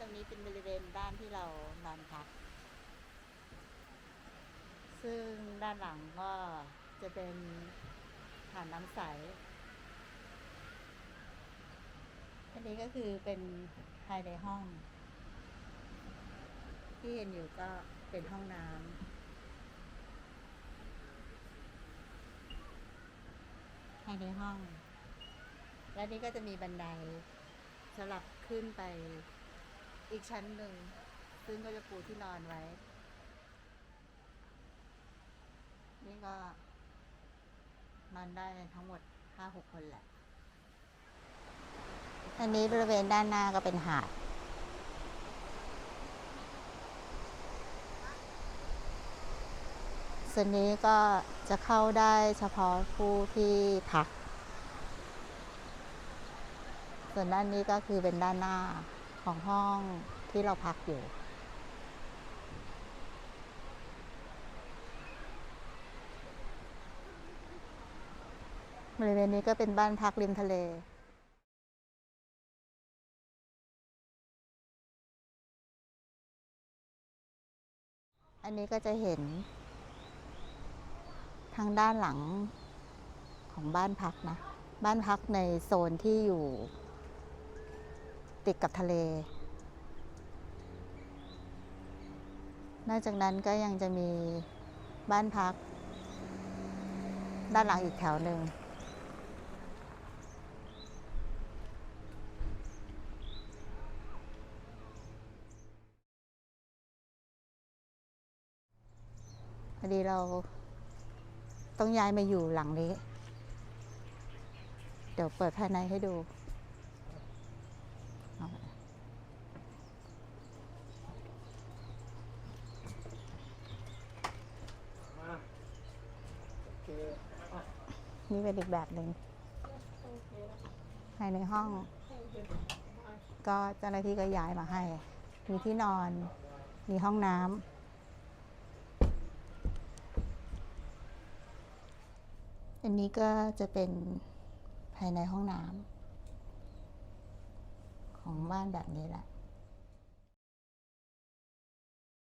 ตรงนี้เป็นบริเวณด้านที่เรานอนพัก ซึ่งด้านหลังก็จะเป็นฐานน้ำใส อันนี้ก็คือเป็นภายในห้อง ที่เห็นอยู่ก็เป็นห้องน้ำภายในห้อง และนี่ก็จะมีบันไดสลับขึ้นไป อีกชั้นหนึ่ง ซึ่งก็จะปูที่นอนไว้ นี่ก็นอนได้ทั้งหมดห้าหกคนแหละ อันนี้บริเวณด้านหน้าก็เป็นหาดส่วนนี้ก็จะเข้าได้เฉพาะผู้ที่พัก ส่วนด้านนี้ก็คือเป็นด้านหน้า ของห้องที่เราพักอยู่ บริเวณนี้ก็เป็นบ้านพักริมทะเลอันนี้ก็จะเห็น ทางด้านหลังของบ้านพักนะ บ้านพักในโซนที่อยู่ ติดกับทะเล นอกจากนั้นก็ยังจะมีบ้านพัก ด้านหลังอีกแถวหนึ่งพอดีเราต้องย้ายมาอยู่หลังนี้ เดี๋ยวเปิดภายในให้ดูเอาไป นี่เป็นอีกแบบหนึ่งภายในห้อง ก็เจ้าหน้าที่ก็ย้ายมาให้ มีที่นอน มีห้องน้ำอันนี้ก็จะเป็นภายในห้องน้ำของบ้านแบบนี้แหละ